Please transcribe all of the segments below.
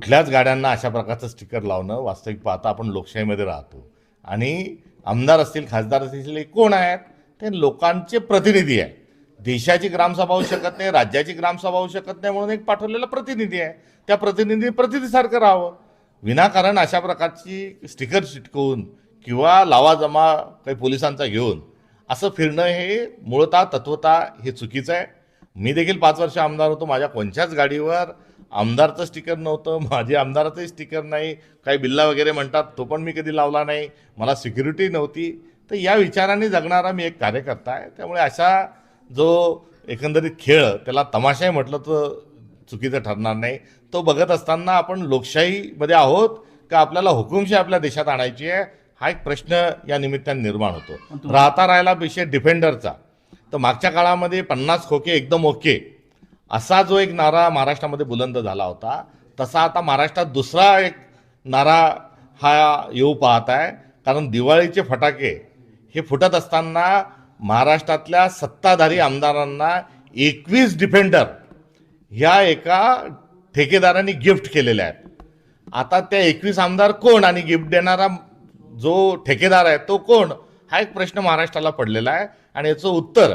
कुठल्याच गाड्यांना अशा प्रकारचं स्टिकर लावणं वास्तविक पाहता आपण लोकशाहीमध्ये राहतो. आणि आमदार असतील खासदार असतील हे कोण आहेत? ते लोकांचे प्रतिनिधी आहे देशाची ग्रामसभा होऊ शकत नाही राज्याची ग्रामसभा होऊ शकत नाही म्हणून एक पाठवलेला प्रतिनिधी आहे. त्या प्रतिनिधी प्रतिनिधीसारखं राहावं. विनाकारण अशा प्रकारची स्टिकर चिटकवून किंवा लावा जमा काही पोलिसांचा घेऊन असं फिरणं हे मूळतः तत्वता हे चुकीचं आहे. मी देखील पाच वर्ष आमदार होतो. माझ्या कोणत्याच गाडीवर आमदारचं स्टिकर नव्हतं माझे आमदाराचंही स्टिकर नाही काही बिल्ला वगैरे म्हणतात तो पण मी कधी लावला नाही मला सिक्युरिटी नव्हती. तर या विचाराने जगणारा मी एक कार्यकर्ता आहे त्यामुळे अशा जो एकंदरीत खेळ त्याला तमाशाही म्हटलं तर चुकीचं ठरणार नाही. तो बघत असताना आपण लोकशाहीमध्ये आहोत का आपल्याला हुकुमशाही आपल्या देशात आणायची आहे हा एक प्रश्न या निमित्ताने निर्माण होतो. राहता राहिला विषय डिफेंडरचा. तर मागच्या काळामध्ये पन्नास खोके एकदम ओके असा जो एक नारा महाराष्ट्रामध्ये बुलंद झाला होता तसा आता महाराष्ट्रात दुसरा एक नारा हा येऊ पाहत आहे. कारण दिवाळीचे फटाके हे फुटत असताना महाराष्ट्रातल्या सत्ताधारी आमदारांना एकवीस डिफेंडर ह्या एका ठेकेदारांनी गिफ्ट केलेल्या आहेत. आता त्या एकवीस आमदार कोण आणि गिफ्ट देणारा जो ठेकेदार आहे तो कोण? हा एक प्रश्न महाराष्ट्राला पडलेला आहे. आणि याचं उत्तर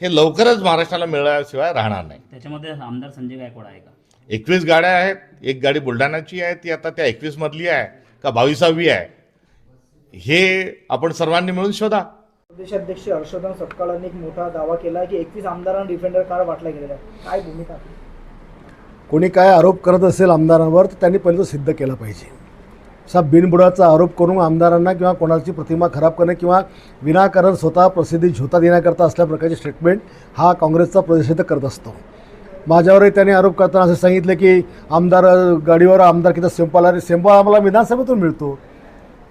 हे लवकरच महाराष्ट्राला मिळाल्याशिवाय राहणार नाही. त्याच्यामध्ये आमदार संजय गायकवाड आहे का? एकवीस गाड्या आहेत एक गाडी बुलढाण्याची आहे ती आता त्या एकवीस मधली आहे का बावीसावी आहे? हे आपण सर्वांनी मिळून शोधा. प्रदेशाध्यक्ष हर्षवर्धन सपकाळांनी एक मोठा दावा केला की एकवीस आमदारांना डिफेंडर कार वाटला गेलेला आहे काय भूमिका? कोणी काय आरोप करत असेल आमदारांवर तर त्यांनी पहिलं तो सिद्ध केला पाहिजे. असा बिनबुडाचा आरोप करून आमदारांना किंवा कोणाची प्रतिमा खराब करणे किंवा विनाकारण स्वतः प्रसिद्धी झोता देण्याकरता असल्या प्रकारचे स्टेटमेंट हा काँग्रेसचा प्रदर्शित करत असतो. माझ्यावरही त्यांनी आरोप करताना असं सांगितलं की आमदार गाडीवर आमदार किती सेंपल अरे सेंपा आम्हाला विधानसभेतून मिळतो.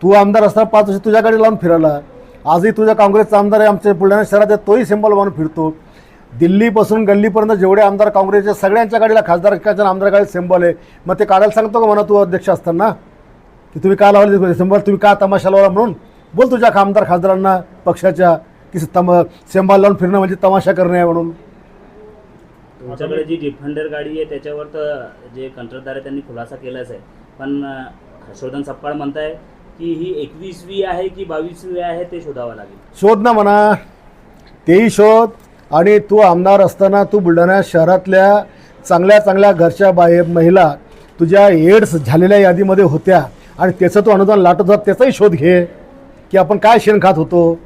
तू आमदार असताना पाच वर्ष तुझ्या गाडी लावून फिरायला. आजही तुझ्या काँग्रेसचा आमदार आहे आमच्या बुलढाणा शहरात आहे, तोही सिंबल मानून फिरतो. दिल्लीपासून गल्लीपर्यंत जेवढे आमदार काँग्रेसचे सगळ्यांच्या गाडीला खासदार आमदार गाडी सिंबल आहे. मग ते काढायला सांगतो का म्हणा तू अध्यक्ष असताना? की तुम्ही का लावले सिंबल? तुम्ही का तमाशा लावला म्हणून? बोल तुझ्या आमदार खासदारांना पक्षाच्या की तम सिंबल लावून फिरणं म्हणजे तमाशा करणे आहे म्हणून. तुमच्याकडे जी डिफेंडर गाडी आहे त्याच्यावर तर जे कंत्राटदार आहे त्यांनी खुलासा केलाच आहे. पण हर्षवर्धन सपकाळ म्हणताय की ही एकवीसवी आहे की बावीसवी आहे ते शोधावं लागेल. शोध ना म्हणा. तेही शोध. आणि तू आमदार असताना तू बुलढाणा शहरातल्या चांगल्या चांगल्या घरच्या बाहेर महिला तुझ्या एड्स झालेल्या यादीमध्ये होत्या. आणि त्याचं तो अनुदान लाटत जात त्याचाही शोध घे की आपण काय शेण खात होतो?